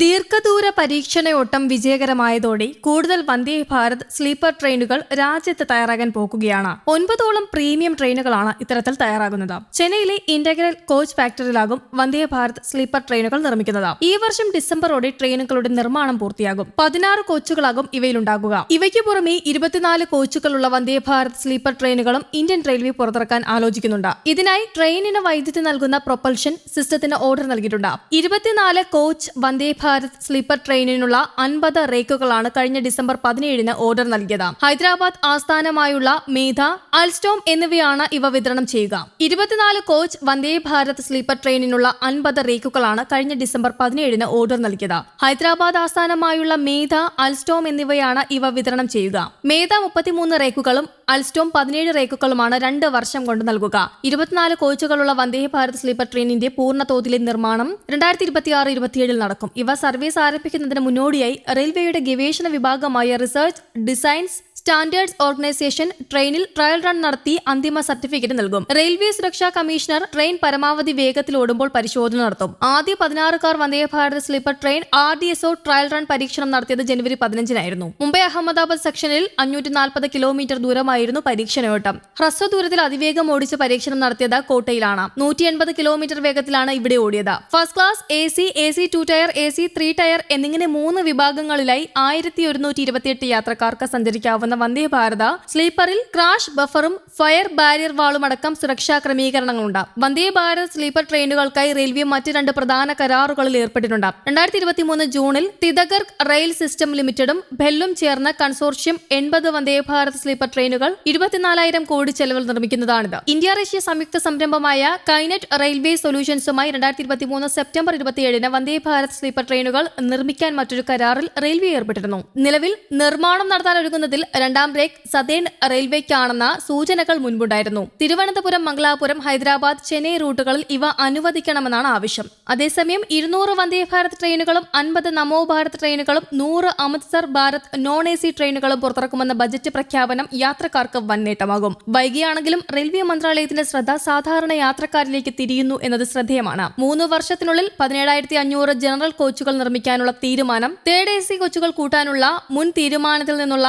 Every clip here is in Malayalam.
ദീർഘദൂര പരീക്ഷണയോട്ടം വിജയകരമായതോടെ കൂടുതൽ വന്ദേ ഭാരത് സ്ലീപ്പർ ട്രെയിനുകൾ രാജ്യത്ത് തയ്യാറാകാൻ പോകുകയാണ്. ഒൻപതോളം പ്രീമിയം ട്രെയിനുകളാണ് ഇത്തരത്തിൽ തയ്യാറാകുന്നത്. ചെന്നൈയിലെ ഇന്റഗ്രൽ കോച്ച് ഫാക്ടറിയിലാകും വന്ദേ ഭാരത് സ്ലീപ്പർ ട്രെയിനുകൾ നിർമ്മിക്കുന്നത്. ഈ വർഷം ഡിസംബറോടെ ട്രെയിനുകളുടെ നിർമ്മാണം പൂർത്തിയാകും. പതിനാറ് കോച്ചുകളാകും ഇവയിലുണ്ടാകുക. ഇവയ്ക്ക് പുറമെ ഇരുപത്തിനാല് കോച്ചുകളുള്ള വന്ദേ ഭാരത് സ്ലീപ്പർ ട്രെയിനുകളും ഇന്ത്യൻ റെയിൽവേ പുറത്തിറക്കാൻ ആലോചിക്കുന്നുണ്ട്. ഇതിനായി ട്രെയിനിന് വൈദ്യുതി നൽകുന്ന പ്രൊപ്പൽഷൻ സിസ്റ്റത്തിന് ഓർഡർ നൽകിയിട്ടുണ്ട്. ഇരുപത്തിനാല് കോച്ച് വന്ദേ ഭാരത് സ്ലീപ്പർ ട്രെയിനിനുള്ള അൻപത് റേക്കുകളാണ് കഴിഞ്ഞ ഡിസംബർ പതിനേഴിന് ഓർഡർ നൽകിയത്. ഹൈദരാബാദ് ആസ്ഥാനമായുള്ള മേധ അൽസ്റ്റോം എന്നിവയാണ് ഇവ വിതരണം ചെയ്യുക. ഇരുപത്തിനാല് കോച്ച് വന്ദേ ഭാരത് സ്ലീപ്പർ ട്രെയിനിനുള്ള അൻപത് റേക്കുകളാണ് കഴിഞ്ഞ ഡിസംബർ പതിനേഴിന് ഓർഡർ നൽകിയത്. ഹൈദരാബാദ് ആസ്ഥാനമായുള്ള മേധ അൽസ്റ്റോം എന്നിവയാണ് ഇവ വിതരണം ചെയ്യുക. മേധ മുപ്പത്തിമൂന്ന് റേക്കുകളും അൽസ്റ്റോം പതിനേഴ് റേക്കുകളുമാണ് രണ്ട് വർഷം കൊണ്ട് നൽകുക. ഇരുപത്തിനാല് കോച്ചുകളുള്ള വന്ദേ ഭാരത് സ്ലീപ്പർ ട്രെയിനിന്റെ പൂർണ തോതിലെ നിർമ്മാണം രണ്ടായിരത്തി ഇരുപത്തിയാറ് ഇരുപത്തിയേഴിൽ നടക്കും. ഇവ സർവീസ് ആരംഭിക്കുന്നതിന് മുന്നോടിയായി റെയിൽവേയുടെ ഗവേഷണ വിഭാഗമായ റിസർച്ച് ഡിസൈൻസ് സ്റ്റാൻഡേർഡ്സ് ഓർഗനൈസേഷൻ ട്രെയിനിൽ ട്രയൽ റൺ നടത്തി അന്തിമ സർട്ടിഫിക്കറ്റ് നൽകും. റെയിൽവേ സുരക്ഷാ കമ്മീഷണർ ട്രെയിൻ പരമാവധി വേഗത്തിൽ ഓടുമ്പോൾ പരിശോധന നടത്തും. ആദ്യ പതിനാറ് car Vande Bharat sleeper train R D S O trial run പരീക്ഷണം നടത്തിയത് ജനുവരി പതിനഞ്ചിനായിരുന്നു. മുംബൈ അഹമ്മദാബാദ് സെക്ഷനിൽ അഞ്ഞൂറ്റി നാൽപ്പത് കിലോമീറ്റർ ദൂരമായിരുന്നു പരീക്ഷണയോട്ടം. ഹ്രസ്വ ദൂരത്തിൽ അതിവേഗം ഓടിച്ച് പരീക്ഷണം നടത്തിയത് കോട്ടയിലാണ്. നൂറ്റി എൺപത് കിലോമീറ്റർ വേഗത്തിലാണ് ഇവിടെ ഓടിയത്. First class A C A C two tier A C three tier എന്നിങ്ങനെ മൂന്ന് വിഭാഗങ്ങളിലായി ആയിരത്തി ഒരുന്നൂറ്റി ഇരുപത്തിയെട്ട് യാത്രക്കാർക്ക് സഞ്ചരിക്കാവുന്ന വന്ദേ ഭാരത സ്ലീപ്പറിൽ ക്രാഷ് ബഫറും ഫയർ ബാരിയർ വാളും അടക്കം സുരക്ഷാ ക്രമീകരണങ്ങളുണ്ട്. വന്ദേ ഭാരത് സ്ലീപ്പർ ട്രെയിനുകൾക്കായി റെയിൽവേ മറ്റ് രണ്ട് പ്രധാന കരാറുകളിൽ ഏർപ്പെട്ടിട്ടുണ്ട്. രണ്ടായിരത്തി ഇരുപത്തിമൂന്ന് ജൂണിൽ തിതഗർ റെയിൽ സിസ്റ്റം ലിമിറ്റഡും ബെല്ലും ചേർന്ന കൺസോർഷ്യം എൺപത് വന്ദേ ഭാരത് സ്ലീപ്പർ ട്രെയിനുകൾ ഇരുപത്തിനാലായിരം കോടി ചെലവിൽ നിർമ്മിക്കുന്നതാണിത്. ഇന്ത്യ റഷ്യ സംയുക്ത സംരംഭമായ കൈനറ്റ് റെയിൽവേ സൊല്യൂഷൻസുമായി രണ്ടായിരത്തി ഇരുപത്തിമൂന്ന് സെപ്റ്റംബർ ഇരുപത്തിയേഴിന് വന്ദേ ഭാരത് സ്ലീപ്പർ ട്രെയിനുകൾ നിർമ്മിക്കാൻ മറ്റൊരു കരാറിൽ റെയിൽവേ ഏർപ്പെട്ടിരുന്നു. നിലവിൽ നിർമ്മാണം നടത്താൻ ഒരുങ്ങുന്നതിൽ രണ്ടാം ബ്രേക്ക് സതേൺ റെയിൽവേക്കാണെന്ന സൂചനകൾ മുൻപുണ്ടായിരുന്നു. തിരുവനന്തപുരം മംഗലാപുരം ഹൈദരാബാദ് ചെന്നൈ റൂട്ടുകളിൽ ഇവ അനുവദിക്കണമെന്നാണ് ആവശ്യം. അതേസമയം ഇരുന്നൂറ് വന്ദേ ഭാരത് ട്രെയിനുകളും അൻപത് നമോ ഭാരത് ട്രെയിനുകളും നൂറ് Amritsar Bharat non A C ട്രെയിനുകളും പുറത്തിറക്കുമെന്ന ബജറ്റ് പ്രഖ്യാപനം യാത്രക്കാർക്ക് വൻ നേട്ടമാകും വൈകിയാണെങ്കിലും റെയിൽവേ മന്ത്രാലയത്തിന്റെ ശ്രദ്ധ സാധാരണ യാത്രക്കാരിലേക്ക് തിരിയുന്നു എന്നത് ശ്രദ്ധേയമാണ്. മൂന്ന് വർഷത്തിനുള്ളിൽ പതിനേഴായിരത്തി അഞ്ഞൂറ് ജനറൽ കോച്ചുകൾ നിർമ്മിക്കാനുള്ള തീരുമാനം തേർഡ് എ സി കോച്ചുകൾ കൂട്ടാനുള്ള മുൻ തീരുമാനത്തിൽ നിന്നുള്ള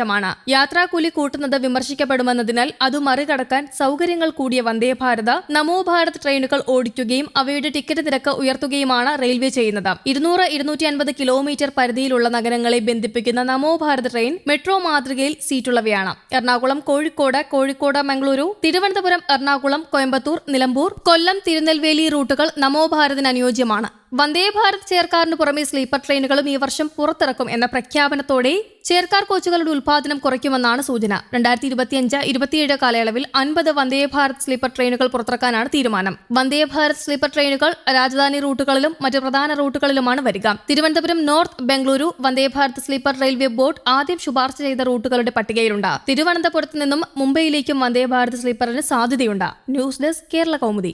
പിന്മാറ്റമാണ് യാത്രാക്കൂലി കൂട്ടുന്നത് വിമർശിക്കപ്പെടുമെന്നതിനാൽ അത് മറികടക്കാൻ സൗകര്യങ്ങൾ കൂടിയ വന്ദേ ഭാരത് നമോ ഭാരത് ട്രെയിനുകൾ ഓടിക്കുകയും അവയുടെ ടിക്കറ്റ് നിരക്ക് ഉയർത്തുകയുമാണ് റെയിൽവേ ചെയ്യുന്നത്. ഇരുന്നൂറ് ഇരുന്നൂറ്റി അൻപത് കിലോമീറ്റർ പരിധിയിലുള്ള നഗരങ്ങളെ ബന്ധിപ്പിക്കുന്ന നമോ ഭാരത് ട്രെയിൻ മെട്രോ മാതൃകയിൽ സീറ്റുള്ളവയാണ്. എറണാകുളം കോഴിക്കോട് കോഴിക്കോട് മംഗളൂരു തിരുവനന്തപുരം എറണാകുളം കോയമ്പത്തൂർ നിലമ്പൂർ കൊല്ലം തിരുനെൽവേലി റൂട്ടുകൾ നമോ ഭാരതിന് അനുയോജ്യമാണ്. വന്ദേ ഭാരത് ചേർക്കാറിന് പുറമെ സ്ലീപ്പർ ട്രെയിനുകളും ഈ വർഷം പുറത്തിറക്കും എന്ന പ്രഖ്യാപനത്തോടെ ചേർക്കാർ കോച്ചുകളുടെ ഉൽപാദനം കുറയ്ക്കുമെന്നാണ് സൂചന. രണ്ടായിരത്തി ഇരുപത്തിയഞ്ച് ഇരുപത്തിയേഴ് കാലയളവിൽ അൻപത് വന്ദേ ഭാരത് സ്ലീപ്പർ ട്രെയിനുകൾ പുറത്തിറക്കാനാണ് തീരുമാനം. വന്ദേ ഭാരത് സ്ലീപ്പർ ട്രെയിനുകൾ രാജധാനി റൂട്ടുകളിലും മറ്റ് പ്രധാന റൂട്ടുകളിലുമാണ് വരിക. Thiruvananthapuram north Bengaluru Vande Bharat sleeper railway board ആദ്യം ശുപാർശ ചെയ്ത റൂട്ടുകളുടെ പട്ടികയിലുണ്ട്. തിരുവനന്തപുരത്ത് നിന്നും മുംബൈയിലേക്കും വന്ദേ ഭാരത് സ്ലീപ്പറിന് സാധ്യതയുണ്ട്. News desk Kerala Kaumudi.